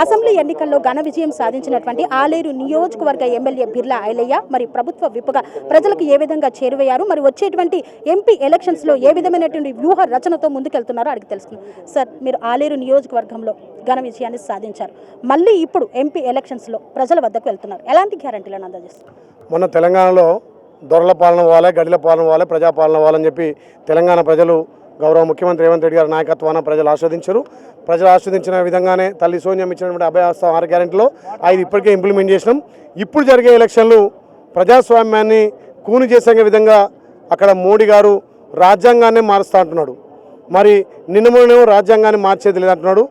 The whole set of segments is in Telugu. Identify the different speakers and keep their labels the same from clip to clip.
Speaker 1: అసెంబ్లీ ఎన్నికల్లో ఘన విజయం సాధించినటువంటి ఆలేరు నియోజకవర్గ ఎమ్మెల్యే బిర్లా ఐలయ్య మరి ప్రభుత్వ విప్పుగా ప్రజలకు ఏ విధంగా చేరువయ్యారు? మరి వచ్చేటువంటి ఎంపీ ఎలక్షన్స్లో ఏ విధమైనటువంటి వ్యూహ రచనతో ముందుకెళ్తున్నారో అడిగి తెలుసుకుందాం. సార్ మీరు ఆలేరు నియోజకవర్గంలో ఘన విజయాన్ని సాధించారు. మళ్ళీ ఇప్పుడు ఎంపీ ఎలక్షన్స్లో ప్రజల వద్దకు వెళ్తున్నారు. ఎలాంటి గ్యారంటీలను అందజేస్తారు?
Speaker 2: మొన్న తెలంగాణలో దొరల పాలన పోవాలి గడిల పాలన పోవాలి ప్రజాపాలన పోవాలని చెప్పి తెలంగాణ ప్రజలు గౌరవ ముఖ్యమంత్రి రేవంత్ రెడ్డి గారి నాయకత్వాన ప్రజలు ఆస్వాదించారు. ప్రజలు ఆస్వాదించిన విధంగానే తల్లి సోనియం ఇచ్చినటువంటి అభయాస్తం ఆరు గ్యారెంటీలో ఐదు ఇప్పటికే ఇంప్లిమెంట్ చేసినాం. ఇప్పుడు జరిగే ఎలక్షన్లు ప్రజాస్వామ్యాన్ని కూని చేసే విధంగా అక్కడ మోడీ గారు రాజ్యాంగాన్నే మారుస్తూ అంటున్నాడు. మరి నిన్న రాజ్యాంగాన్ని మార్చేది లేదంటున్నాడు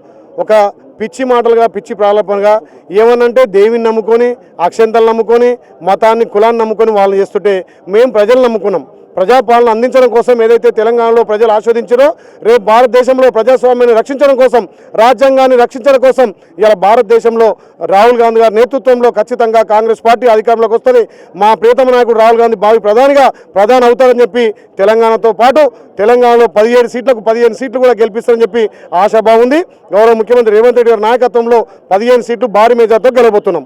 Speaker 2: ఒక పిచ్చి మాటలుగా పిచ్చి ప్రారంభంగా ఏమనంటే దేవిని నమ్ముకొని అక్షంతలు నమ్ముకొని మతాన్ని కులాన్ని నమ్ముకొని వాళ్ళు చేస్తుంటే మేము ప్రజలు నమ్ముకున్నాం. ప్రజాపాలన అందించడం కోసం ఏదైతే తెలంగాణలో ప్రజలు ఆస్వాదించారో రేపు భారతదేశంలో ప్రజాస్వామ్యాన్ని రక్షించడం కోసం రాజ్యాంగాన్ని రక్షించడం కోసం ఇలా భారతదేశంలో రాహుల్ గాంధీ గారి నేతృత్వంలో ఖచ్చితంగా కాంగ్రెస్ పార్టీ అధికారంలోకి వస్తుంది. మా ప్రియతమ నాయకుడు రాహుల్ గాంధీ భావి ప్రధానిగా ప్రధాని అవుతారని చెప్పి తెలంగాణతో పాటు తెలంగాణలో పదిహేడు సీట్లకు పదిహేను సీట్లు కూడా గెలిపిస్తారని చెప్పి ఆశాభావం ఉంది. గౌరవ ముఖ్యమంత్రి రేవంత్ రెడ్డి గారి నాయకత్వంలో పదిహేను సీట్లు భారీ మేజార్తో గెలబోతున్నాం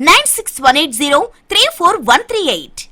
Speaker 3: Nine six one eight zero three four one three eight